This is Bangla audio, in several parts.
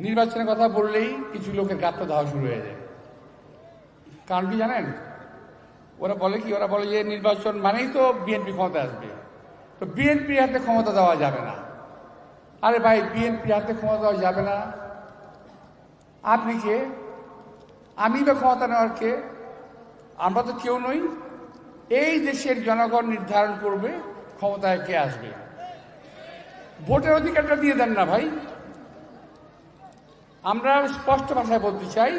নির্বাচনের কথা বললেই কিছু লোকের গাত্র ধাওয়া শুরু হয়ে যায়। কারণ কি জানেন? ওরা বলে কি? ওরা বলে যে নির্বাচন মানেই তো বিএনপি ক্ষমতা আসবে। তো বিএনপির হাতে ক্ষমতা দেওয়া যাবে না। আরে ভাই বিএনপির হাতে ক্ষমতা দেওয়া যাবে না। আপনি কে? আমি বা ক্ষমতা নেওয়ার কে? আমরা তো কেউ নই। এই দেশের জনগণ নির্ধারণ করবে ক্ষমতায় কে আসবে। ভোটের অধিকারটা দিয়ে দেন না ভাই। আমরা স্পষ্ট ভাষায় বলতে চাই,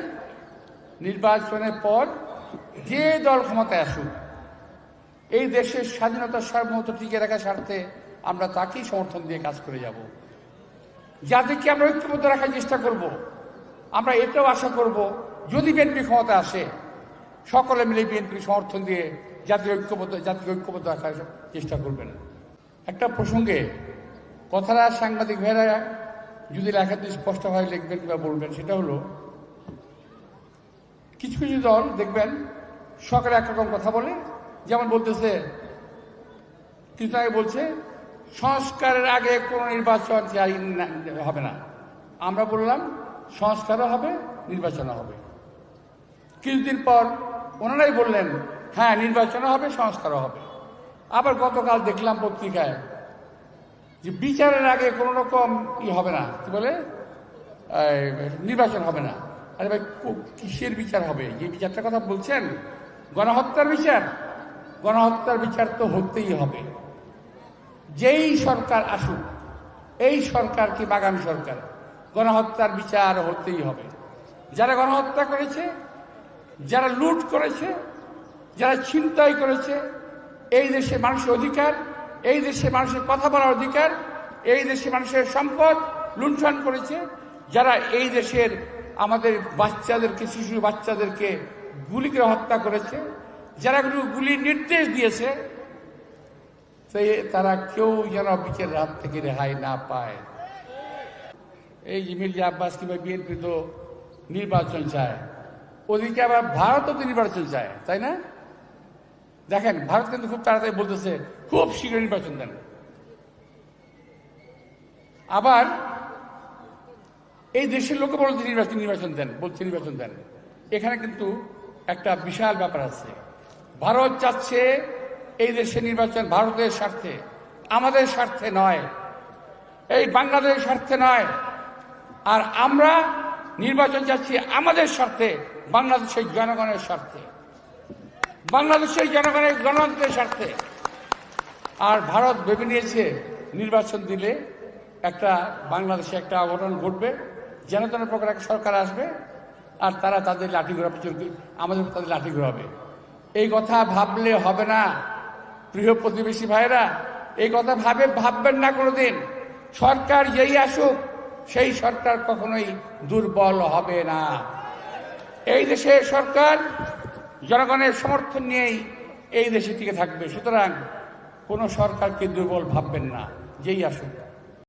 নির্বাচনের পর যে দল ক্ষমতায় আসুক, এই দেশের স্বাধীনতার সার্বভৌমত্ব টিকে রাখার স্বার্থে আমরা তাকেই সমর্থন দিয়ে কাজ করে যাব। যাদেরকে আমরা ঐক্যবদ্ধ রাখার চেষ্টা করব, আমরা এটাও আশা করব, যদি বিএনপি ক্ষমতা আসে, সকলে মিলে বিএনপি সমর্থন দিয়ে জাতীয় ঐক্যবদ্ধ জাতীয় ঐক্যবদ্ধ রাখার চেষ্টা করবেন। একটা প্রসঙ্গে কথাটা সাংবাদিক ভাইরা যদি লেখাতে স্পষ্ট হয় লিখবেন কিংবা বলবেন, সেটা হলো, কিছু কিছু দল দেখবেন সকালে একরকম কথা বলে, যেমন বলতেছে, কিছু আগে বলছে, সংস্কারের আগে কোনো নির্বাচন হবে না। আমরা বললাম, সংস্কারও হবে, নির্বাচনও হবে। কিছুদিন পর ওনারাই বললেন হ্যাঁ নির্বাচনও হবে, সংস্কারও হবে। আবার গতকাল দেখলাম পত্রিকায় যে বিচারের আগে কোনো রকম ই হবে না, কি বলে? নির্বাচন হবে না। আরে ভাই কিসের বিচার হবে? যে বিচারটার কথা বলছেন, গণহত্যার বিচার? গণহত্যার বিচার তো হতেই হবে। যেই সরকার আসুক, এই সরকার কি বাগামী সরকার? গণহত্যার বিচার হতেই হবে। যারা গণহত্যা করেছে, যারা লুট করেছে, যারা ছিনতাই করেছে, এই দেশে মানুষের অধিকার এই দেশে মানুষের কথা বলার অধিকার, এই দেশে মানুষের সম্পদ লুণ্ঠন করেছে। যারা এই দেশের আমাদের বাচ্চাদেরকে, শিশু বাচ্চাদেরকে গুলি করে হত্যা করেছে, যারা গুলো গুলির নির্দেশ দিয়েছে তারা কেউ যেন বিচারের হাত থেকে রেহাই না পায়। এই মির্জা আব্বাস কিংবা বিএনপি তো নির্বাচন চায়। ওদিকে আবার ভারতও তো নির্বাচন চায়, তাই না? দেখেন, ভারত কিন্তু খুব তাড়াতাড়ি বলতেছে, খুব শীঘ্র নির্বাচন দেন। আবার এই দেশের লোকে বলতে নির্বাচন নির্বাচন দেন, বলছে নির্বাচন দেন। এখানে কিন্তু একটা বিশাল ব্যাপার আছে। ভারত চাচ্ছে এই দেশের নির্বাচন ভারতের স্বার্থে, আমাদের স্বার্থে নয়। এই বাংলাদেশের স্বার্থে নয়। আর আমরা নির্বাচন চাচ্ছি আমাদের স্বার্থে, বাংলাদেশের জনগণের স্বার্থে। বাংলাদেশের জনগণের গণতন্ত্রের স্বার্থে। আর ভারত ভেবে নিয়েছে নির্বাচন দিলে একটা বাংলাদেশে একটা অঘটন ঘটবে, যেন তেন প্রকার একটা সরকার আসবে, আর তারা তাদের লাঠি ঘোরাবে চলবে আমাদের তাদের লাঠি ঘোরাবে এই কথা ভাবলে হবে না, প্রিয় প্রতিবেশী ভাইরা এই কথা ভাবে ভাববেন না কোনোদিন। সরকার যেই আসুক, সেই সরকার কখনোই দুর্বল হবে না। এই দেশে সরকার জনগণের সমর্থন নিয়েই এই দেশে টিকে থাকবে। সুতরাং কোনো সরকারকে দুর্বল ভাববেন না। যেই আসুক।